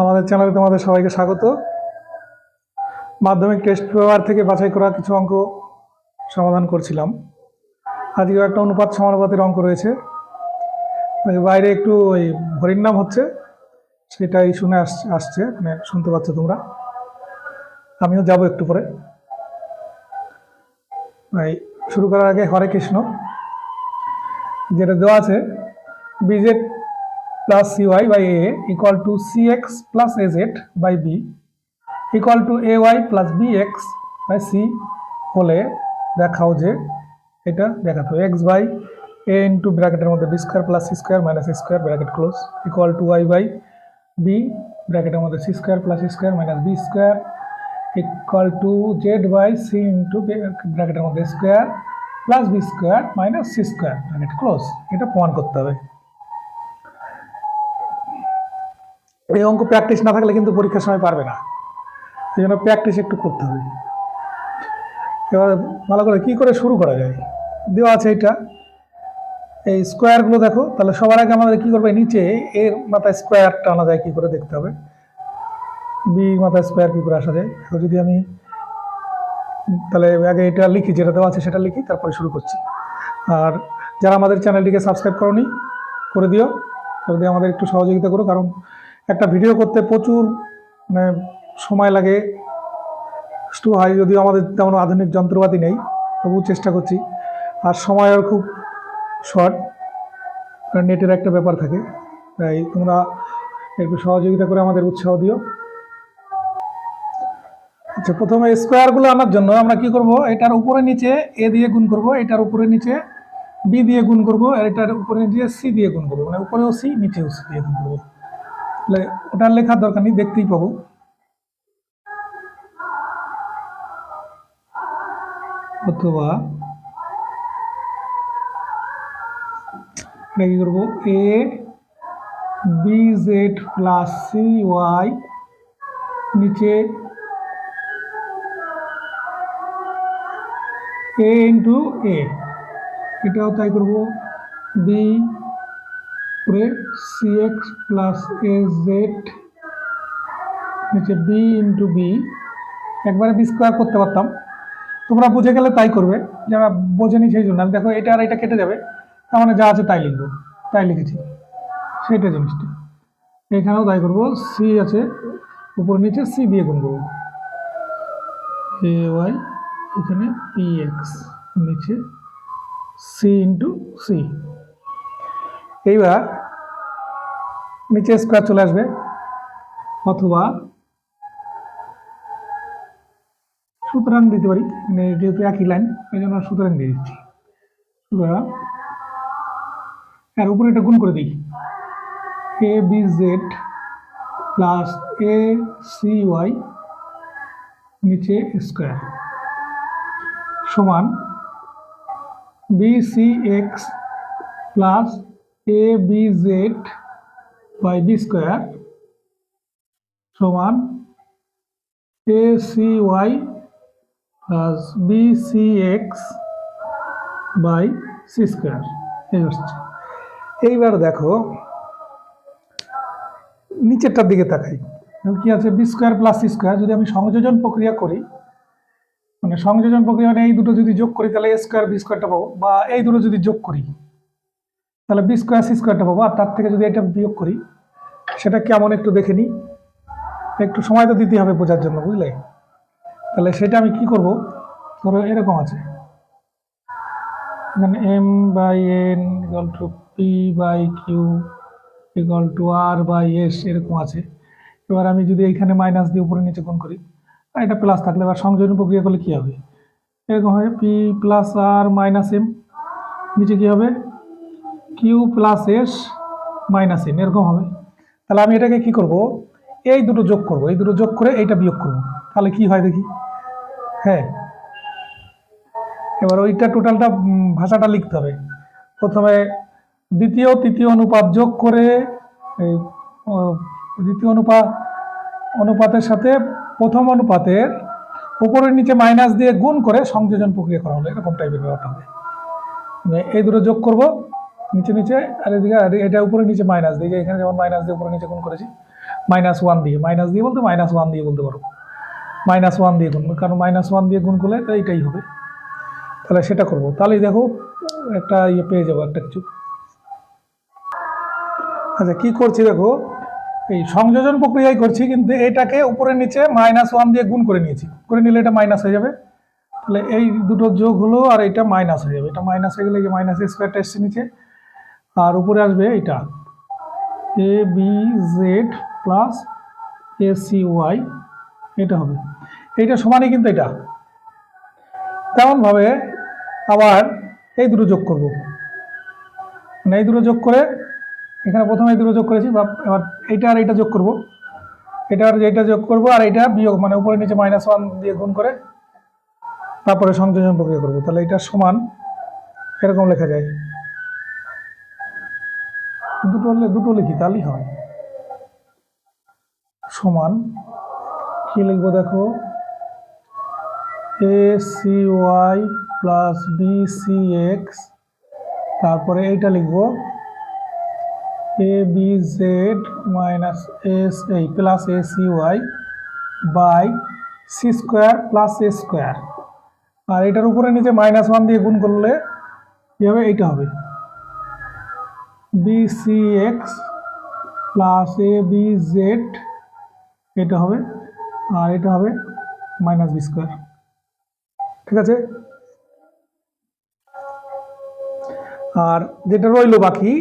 আমাদের চ্যানেলে তোমাদের সবাইকে স্বাগত। মাধ্যমিক টেস্ট পেপার থেকে বাছাই করা কিছু অঙ্ক সমাধান করছিলাম। আজকেও একটা অনুপাত সমানুপাতের অঙ্ক রয়েছে। বাইরে একটু ওই হরিণ নাম হচ্ছে, সেটাই শুনে আস, আসছে মানে শুনতে পাচ্ছ তোমরা। আমিও যাব একটু পরে। এই শুরু করার আগে হরে কৃষ্ণ। যেটা দেওয়া আছে বিজেড plus cy by a equal to cx plus az by b equal to ay plus bx by c হলে দেখাও যে এটা দেখাতো x বাই a ইন্টু ব্র্যাকেটের মধ্যে B square plus C square minus square bracket close equal to Y by B ব্র্যাকেটের মধ্যে C square plus square minus B square equal to Z by C into ব্র্যাকেটের মধ্যে square plus B square minus C square bracket close এটা প্রমাণ করতে হবে। এই অঙ্ক প্র্যাকটিস না থাকলে কিন্তু পরীক্ষার সময় পারবে না। এই জন্য প্র্যাকটিস একটু করতে হবে। এবার ভালো করে কী করে শুরু করা যায়? দেওয়া আছে এটা এই স্কোয়ারগুলো দেখো, তাহলে সবার আগে আমাদের কী করবে? নিচে এর মাথায় স্কোয়ার টানা যায় কী করে দেখতে হবে। বি মাথায় স্কোয়ার কী করে আসা যায়? যদি আমি তাহলে আগে এটা লিখি, যেটা দেওয়া আছে সেটা লিখি, তারপরে শুরু করছি। আর যারা আমাদের চ্যানেলটিকে সাবস্ক্রাইব করনি, করে দিও। দিয়ে আমাদের একটু সহযোগিতা করো, কারণ একটা ভিডিও করতে প্রচুর মানে সময় লাগে। একটু হয় যদিও আমাদের তেমন আধুনিক যন্ত্রপাতি নেই তবু চেষ্টা করছি। আর সময়ের খুব শর্ট নেটের একটা ব্যাপার থাকে। তাই তোমরা একটু সহযোগিতা করে আমাদের উৎসাহ দিও। আচ্ছা প্রথমে স্কোয়ারগুলো আনার জন্য আমরা কি করব? এটার উপরে নিচে এ দিয়ে গুণ করব, এটার উপরে নিচে বি দিয়ে গুণ করব, আর এটার উপরে নিচে সি দিয়ে গুণ করব। মানে উপরেও সি নিচেও সি দিয়ে গুণ করব। ওটার লেখার দরকার নেই, দেখতেই পাবো। অথবা এটা কি করব? A B Z plus C Y নিচে এ ইন্টু এ এটাও তাই করব। বি উপরে C X plus A Z নিচে বি ইন্টু বি একবারে বি স্কোয়ার করতে পারতাম। তোমরা বুঝে গেলে তাই করবে। যারা বোঝেনি সেই জন্য। আমি দেখো, এটা আর এটা কেটে যাবে। তার মানে যা আছে তাই লিখব। তাই লিখেছি। সেইটা জিনিসটা। এখানেও তাই করব। সি আছে উপরে নিচে সি দিয়ে গুণ করব। এ ওয়াই এখানে পি এক্স নিচে সি ইন্টু সি এইবার নিচে স্কোয়ার চলে আসবে। অথবা সুতরাং দিতে পারি মানে যেহেতু একই লাইন এই জন্য সুতরাং দিয়ে দিচ্ছি। সুতরাং এর উপরে এটা গুণ করে দিই। A B Z plus A C Y নিচে স্কোয়ার সমান B C X plus A B Z by B square সমান A C Y plus B C X by C square এই হচ্ছে এইবার দেখো, নিচেরটার দিকে তাকাই। কি আছে? B square plus C square যদি আমি সংযোজন প্রক্রিয়া করি মানে সংযোজন প্রক্রিয়া মানে এই দুটো যদি যোগ করি, তাহলে এ স্কোয়ার বি স্কোয়ারটা পাবো। বা এই দুটো যদি যোগ করি তাহলে বি স্কোয়ার সি স্কোয়ারটা পাবো। আর তার থেকে যদি এটা বিয়োগ করি, সেটা কেমন একটু দেখে নিই। একটু সময় তো দিতে হবে বোঝার জন্য, বুঝলে? তাহলে সেটা আমি কি করব? ধরো এরকম আছে। এখানে M by N equal to P by Q equal to R by S এরকম আছে। এবার আমি যদি এইখানে মাইনাস দিয়ে উপরে নিচে গুণ করি, আর এটা প্লাস থাকলে এবার সংযোজন প্রক্রিয়া করলে কী হবে? এরকম হবে P plus R minus M নিচে কী হবে? Q plus S minus M এরকম হবে। তাহলে আমি এটাকে কি করব? এই দুটো যোগ করব, এই দুটো যোগ করে এইটা বিয়োগ করব। তাহলে কি হয় দেখি? হ্যাঁ। এবার ওইটা টোটালটা ভাষাটা লিখতে হবে। প্রথমে দ্বিতীয়, তৃতীয় অনুপাত যোগ করে দ্বিতীয় অনুপাত অনুপাতের সাথে প্রথম অনুপাতের উপরের নিচে মাইনাস দিয়ে গুণ করে সংযোজন প্রক্রিয়া করা হলো। এরকম টাইপের ব্যাপারটা হবে। মানে এই দুটো যোগ করব নিচে নিচে, আর এদিকে এটা উপরে, নিচে মাইনাস দিয়ে, এখানে যেমন মাইনাস দিয়ে উপরে, নিচে গুণ করেছি। মাইনাস ওয়ান দিয়ে মাইনাস দিয়ে বলতে মাইনাস ওয়ান দিয়ে বলতে পারো। মাইনাস ওয়ান দিয়ে গুণ কারণ মাইনাস ওয়ান দিয়ে গুণ করলে তো এটাই হবে। তাহলে সেটা করব। তাহলেই দেখো, একটা ইয়ে পেয়ে যাব, একটা কিছু। আচ্ছা কী করছি দেখো? এই সংযোজন প্রক্রিয়ায় করছি, কিন্তু এটাকে উপরে, নিচে মাইনাস ওয়ান দিয়ে গুণ করে নিয়েছি। করে নিলে এটা মাইনাস হয়ে যাবে। তাহলে এই দুটো যোগ হলো, আর এটা মাইনাস হয়ে যাবে। এটা মাইনাস হয়ে গেলে যে মাইনাস স্কোয়ারটা এসছে নিচে। আর উপরে আসবে এটা A B Z plus A C Y এটা হবে। এইটা সমানই কিন্তু এটা। তেমনভাবে আবার এই দুটো যোগ করব। মানে এই দুটো যোগ করে এখানে প্রথমে এই দুটো যোগ করেছি, বা এবার এইটা আর এইটা যোগ করব। এটা আর এইটা যোগ করব আর এইটা বিয়োগ মানে উপরে নিচে মাইনাস ওয়ান দিয়ে গুণ করে তারপরে সংযোজন প্রক্রিয়া করব। তাহলে এটা সমান, এরকম লেখা যায়। দুটো দুটো লিখি, তাহলেই হয়। সমান, কি লিখব দেখো? A C Y plus B C X তারপরে এইটা লিখব। A B Z minus S এই plus A C Y by C square plus A square আর এটার উপরে নিচে মাইনাস ওয়ান দিয়ে গুণ করলে কী হবে? এইটা হবে। B C X plus A B Z এটা হবে, আর এটা হবে মাইনাস বি স্কোয়ার ঠিক আছে? আর যেটা রইল বাকি,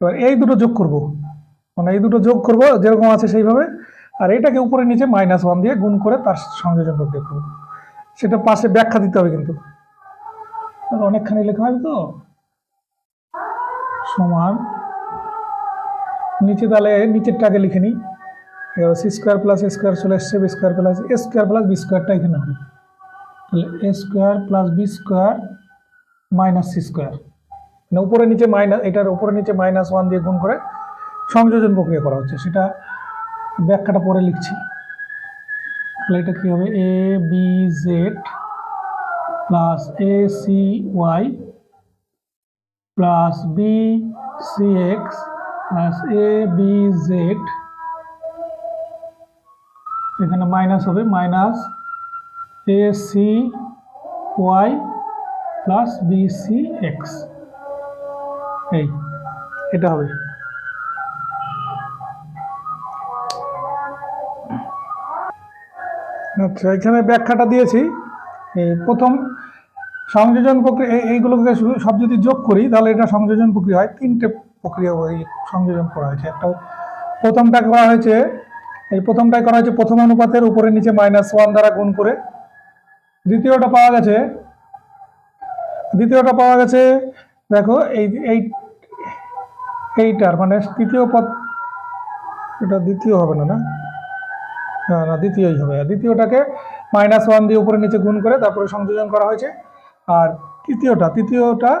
এবার এই দুটো যোগ করব। মানে এই দুটো যোগ করব, যেরকম আছে সেইভাবে। আর এটাকে উপরে নিচে মাইনাস ওয়ান দিয়ে গুণ করে তার সংযোজন প্রক্রিয়া করব সেটা পাশে ব্যাখ্যা দিতে হবে কিন্তু। অনেকখানি লেখা হবে তো সমান নিচে তাহলে নিচেরটাকে লিখে নিই। এবার C square plus A square চলে এসছে B square plus A square plus B স্কোয়ারটা এখানে হবে। তাহলে A square plus B square minus C square মানে উপরে নিচে মাইনাস এটার উপরে নিচে মাইনাস ওয়ান দিয়ে গুণ করে সংযোজন প্রক্রিয়া করা হচ্ছে। সেটা ব্যাখ্যাটা পরে লিখছি। তাহলে এটা কী হবে? A B Z plus A C Y plus B C X plus A B Z এখানে মাইনাস হবে minus A C Y plus B C X এই, এটা হবে। আচ্ছা এখানে ব্যাখ্যাটা দিয়েছি। প্রথম সংযোজন প্রক্রিয়া, এই- এইগুলোকে সব যদি যোগ করি, তাহলে এটা সংযোজন প্রক্রিয়া হয়। তিনটে প্রক্রিয়া ওই সংযোজন করা হয়েছে। একটা প্রথমটা করা হয়েছে, এই প্রথমটাই করা হয়েছে প্রথম অনুপাতের উপরে নিচে মাইনাস ওয়ান দ্বারা গুণ করে। দ্বিতীয়টা পাওয়া গেছে, দ্বিতীয়টা পাওয়া গেছে, দেখো, এই এই এইটার মানে তৃতীয় পদ এটা দ্বিতীয় হবে না না? না না, দ্বিতীয়ই হবে। দ্বিতীয়টাকে মাইনাস ওয়ান দিয়ে উপরে নিচে গুণ করে তারপরে সংযোজন করা হয়েছে। আর তৃতীয়টা তৃতীয়টা,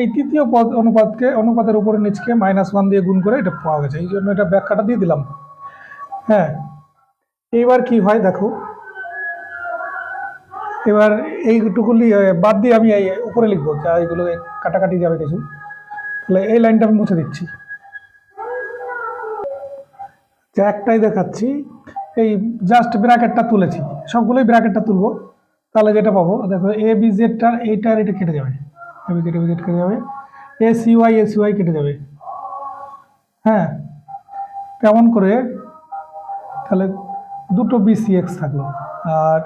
এই তৃতীয় পদ অনুপাতকে, অনুপাতের উপরে নিচকে মাইনাস ওয়ান দিয়ে গুণ করে এটা পাওয়া গেছে। এই জন্য এটা ব্যাখ্যাটা দিয়ে দিলাম। হ্যাঁ এইবার কি হয় দেখো? এবার এইটুকুলি বাদ দিয়ে আমি এই উপরে লিখব, যা এইগুলো কাটাকাটি যাবে কিছু। তাহলে এই লাইনটা আমি মুছে দিচ্ছি। যে একটাই দেখাচ্ছি, এই জাস্ট ব্র্যাকেটটা তুলেছি, সবগুলোই ব্র্যাকেটটা তুলবো। তাহলে যেটা পাবো, দেখো এ বি জেডটার এইটার এটা কেটে যাবে। এ বি জেড এ কেটে যাবে। A C Y A C Y কেটে যাবে। হ্যাঁ? কেমন করে? তাহলে দুটো বিসিএক্স থাকল। আর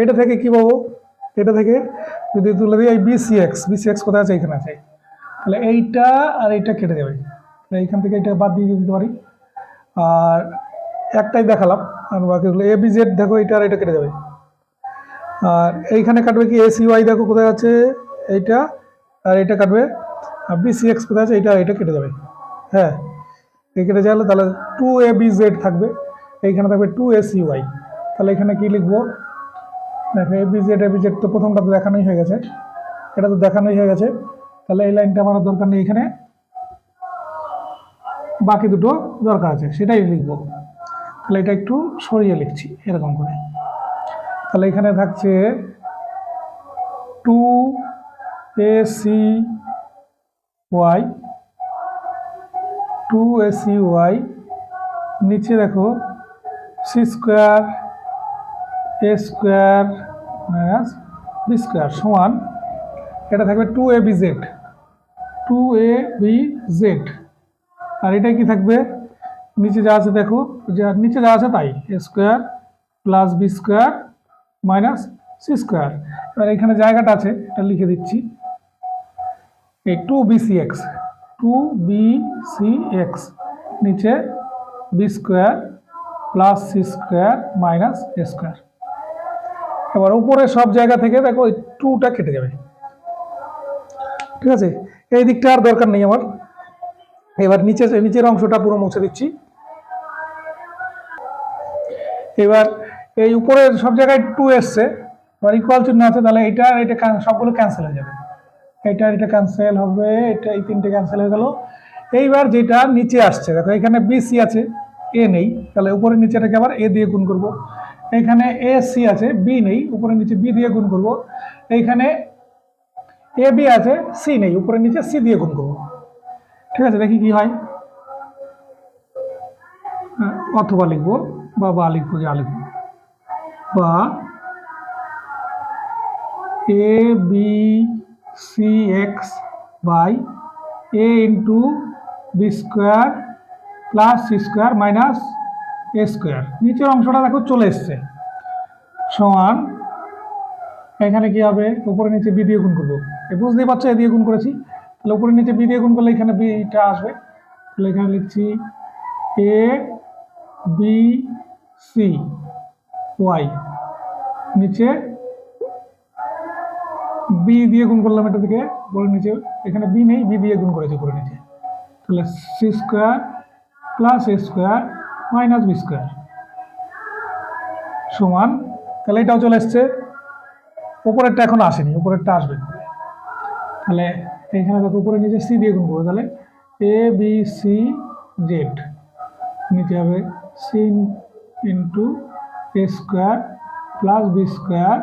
এটা থেকে কি পাবো? এটা থেকে যদি তুলে দিই এই বিসিএক্স বিসিএক্স কোথায় আছে? এখানে আছে। তাহলে এইটা আর এইটা কেটে যাবে। তাহলে এইখান থেকে এটা বাদ দিয়ে দিতে পারি। আর একটাই দেখালাম। আর বাকিগুলো এ বি জেড দেখো এটা আর এটা কেটে যাবে। আর এইখানে কাটবে কি এসি ওয়াই দেখো কোথায় আছে? এইটা, আর এটা কাটবে। আর বিসিএক্স কোথায় আছে? এইটা এটা কেটে যাবে। হ্যাঁ এই কেটে যাবে, তাহলে টু এ বি জেড থাকবে। এইখানে থাকবে টু এ সি ওয়াই তাহলে এখানে কি লিখব? দেখো A B Z A B Z তো প্রথমটা তো দেখানোই হয়ে গেছে। এটা তো দেখানোই হয়ে গেছে। তাহলে এই লাইনটা আমার দরকার নেই এখানে। বাকি দুটো দরকার আছে, সেটাই লিখব। তাহলে এটা একটু সরিয়ে লিখছি, এরকম করে। তাহলে এখানে থাকছে two A C Y two A C Y নিচে দেখো C square A square minus B square সমান, এটা থাকবে two A B Z two A B Z আর এটা কি থাকবে? নিচে যা আছে দেখো, যা নিচে যা আছে তাই A square plus B square minus C square. এবার এখানে জায়গাটা আছে, এটা লিখে দিচ্ছি। এই two B C X, two B C X, নিচে B square plus C square minus A square. এবার উপরে সব জায়গা থেকে দেখো ওই টুটা কেটে যাবে। ঠিক আছে? এই দিকটা আর দরকার নেই আমার। এবার নিচে, নিচের অংশটা পুরো মুছে দিচ্ছি। এবার এই উপরের সব জায়গায় টু এসছে এবার ইকুয়াল চিহ্ন আছে তাহলে আর এটা সবগুলো ক্যান্সেল হয়ে যাবে। এটা এটা ক্যান্সেল হবে এটা এই তিনটে ক্যান্সেল হয়ে গেল। এইবার যেটা নিচে আসছে দেখো এখানে বি সি আছে এ নেই তাহলে উপরে নিচেটাকে আবার এ দিয়ে গুণ করব। এখানে এ সি আছে বি নেই উপরে নিচে বি দিয়ে গুণ করব। এইখানে এ বি আছে সি নেই উপরে নিচে সি দিয়ে গুণ করব। ঠিক আছে দেখি কি হয়। হ্যাঁ, অথবা লিখব বা বা লিখব যা লিখব। বা A B C X by A into B square plus C square minus A square নিচের অংশটা দেখো চলে এসছে। সমান, এখানে কি হবে? উপরে নিচে বি দিয়ে গুণ করব। বুঝতেই পারছ, এ দিয়ে গুণ করেছি। তাহলে উপরে নিচে বি দিয়ে গুণ করলে এখানে বিটা আসবে। তাহলে এখানে লিখছি এ বি সি ওয়াই। নিচে বি দিয়ে গুণ করলাম এটা থেকে উপরে নিচে, এখানে বি নেই বি দিয়ে গুণ করেছে উপরে নিচে। তাহলে C square plus A square minus B square সমান, তাহলে এটাও চলে এসছে। উপরেরটা এখন আসেনি, উপরেরটা আসবে। তাহলে এখানে দেখো উপরে নিচে সি দিয়ে গুণ করব, তাহলে এ বি সি জেড নিচে হবে C into A square plus B square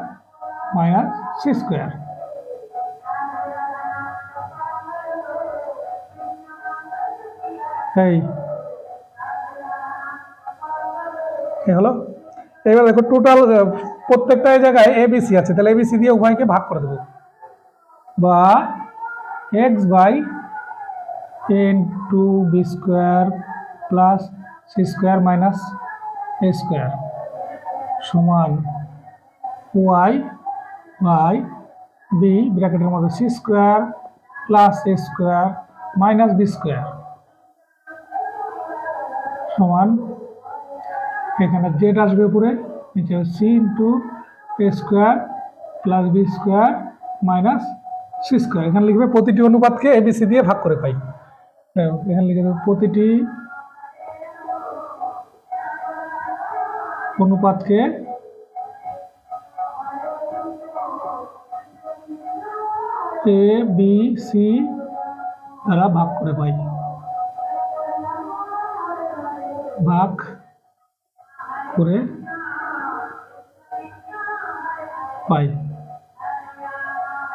minus C square. এই। এ হলো। এবার দেখো টোটাল প্রত্যেকটা জায়গায় এবিসি আছে, তাহলে এবিসি দিয়ে উভয়কে ভাগ করে দেবো। বা X by N two B square plus C square minus A square সমান ওয়াই বাই বি ব্র্যাকেটের মধ্যে C square plus A square minus B square সমান এখানে জেড আসবে উপরে, নিচে C into A square plus B square minus C square. এখানে লিখবে প্রতিটি অনুপাতকে এবিসি দিয়ে ভাগ করে পাই। এখানে লিখে দেবো প্রতিটি অনুপাতকে এ বি সি দ্বারা ভাগ করে পাই। ভাগ করে পাই।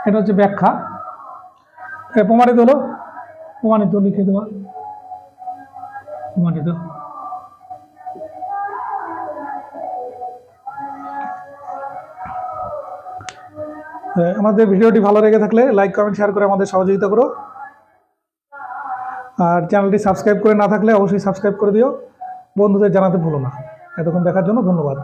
এটা হচ্ছে ব্যাখ্যা। প্রমাণিত হলো? প্রমাণিত, লিখে দেওয়া। প্রমাণিত। আমাদের ভিডিওটি ভালো লেগে থাকলে লাইক কমেন্ট শেয়ার করে আমাদের সহযোগিতা করো। আর চ্যানেলটি সাবস্ক্রাইব করে না থাকলে অবশ্যই সাবস্ক্রাইব করে দিও। বন্ধুদের জানাতে ভুলো না। এতক্ষণ দেখার জন্য ধন্যবাদ।